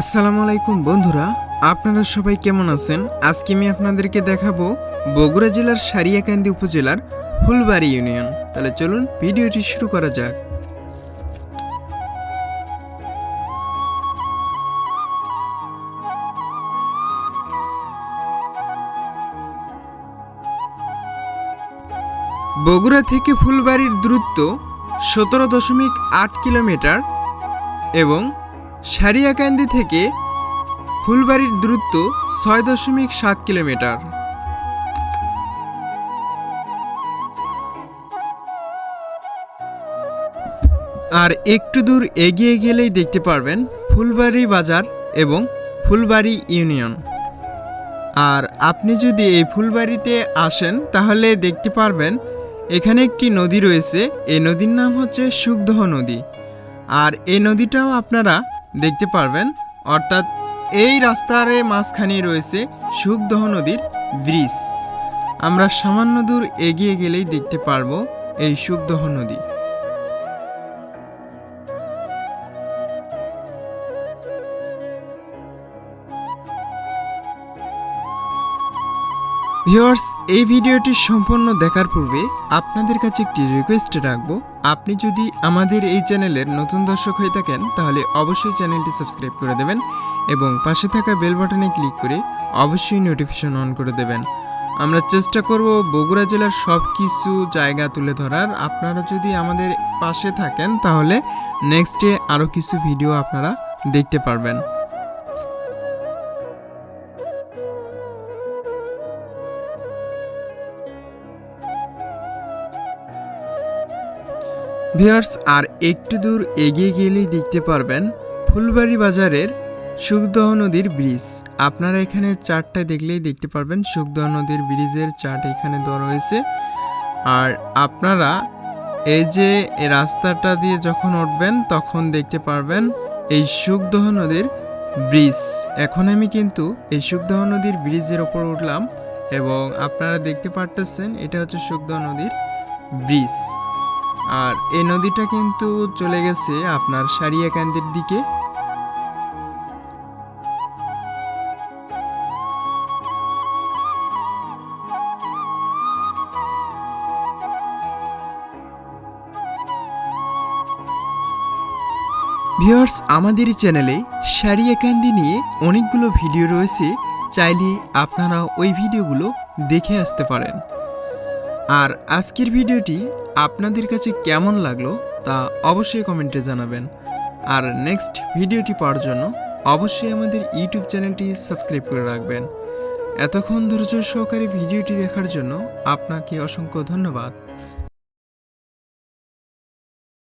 আসসালামু আলাইকুম বন্ধুরা, আপনারা সবাই কেমন আছেন? আজকে আমি আপনাদেরকে দেখাবো বগুড়া জেলার সারিয়াকান্দি উপজেলার ফুলবাড়ি ইউনিয়ন। তাহলে চলুন ভিডিওটি শুরু করা যাক। বগুড়া থেকে ফুলবাড়ির দূরত্ব সতেরো দশমিক আট কিলোমিটার এবং সারিয়াকান্দি থেকে ফুলবাড়ির দূরত্ব ছয় দশমিক সাত কিলোমিটার। আর একটু দূর এগিয়ে গেলেই দেখতে পারবেন ফুলবাড়ি বাজার এবং ফুলবাড়ি ইউনিয়ন। আর আপনি যদি এই ফুলবাড়িতে আসেন, তাহলে দেখতে পারবেন এখানে একটি নদী রয়েছে। এই নদীর নাম হচ্ছে সুখদহ নদী। আর এই নদীটাও আপনারা দেখতে পারবেন। অর্থাৎ এই রাস্তার মাঝখানে রয়েছে সুখদহ নদীর ব্রিজ। আমরা সামান্য দূর এগিয়ে গেলেই দেখতে পারব এই সুখদহ নদী। ভিউয়ার্স, এই ভিডিওটি সম্পূর্ণ দেখার পূর্বে আপনাদের কাছে একটি রিকোয়েস্ট রাখব। আপনি যদি আমাদের এই চ্যানেলের নতুন দর্শক হয়ে থাকেন, তাহলে অবশ্যই চ্যানেলটি সাবস্ক্রাইব করে দেবেন এবং পাশে থাকা বেল বাটনে ক্লিক করে অবশ্যই নোটিফিকেশন অন করে দেবেন। আমরা চেষ্টা করব বগুড়া জেলার সব কিছু জায়গা তুলে ধরার। আপনারা যদি আমাদের পাশে থাকেন, তাহলে নেক্সটে আরও কিছু ভিডিও আপনারা দেখতে পারবেন। ভিউয়ার্স, আর একটু দূর এগিয়ে গেলেই দেখতে পারবেন ফুলবাড়ি বাজারের সুখদহ নদীর ব্রিজ। আপনারা এখানে চারটা দেখলেই দেখতে পারবেন সুখদহ নদীর ব্রিজের চার্ট এখানে দেওয়া রয়েছে। আর আপনারা এই যে রাস্তাটা দিয়ে যখন উঠবেন, তখন দেখতে পারবেন এই সুখদহ নদীর ব্রিজ। এখন আমি কিন্তু এই সুখদহ নদীর ব্রিজের ওপর উঠলাম এবং আপনারা দেখতে পারতেছেন, এটা হচ্ছে সুখদহ নদীর ব্রিজ। আর এই নদীটা কিন্তু চলে গেছে আপনার সারিয়াকান্দির দিকে। ভিউয়ার্স, আমাদের চ্যানেলে সারিয়াকান্দি নিয়ে অনেকগুলো ভিডিও রয়েছে, চাইলে আপনারা ওই ভিডিওগুলো দেখে আসতে পারেন। আর আজকের ভিডিওটি আপনাদের কাছে কেমন লাগল তা অবশ্যই কমেন্টে জানাবেন। আর নেক্সট ভিডিওটি পাওয়ার জন্য অবশ্যই আমাদের ইউটিউব চ্যানেলটি সাবস্ক্রাইব করে রাখবেন। এতক্ষণ ধৈর্য সহকারে ভিডিওটি দেখার জন্য আপনাকে অসংখ্য ধন্যবাদ।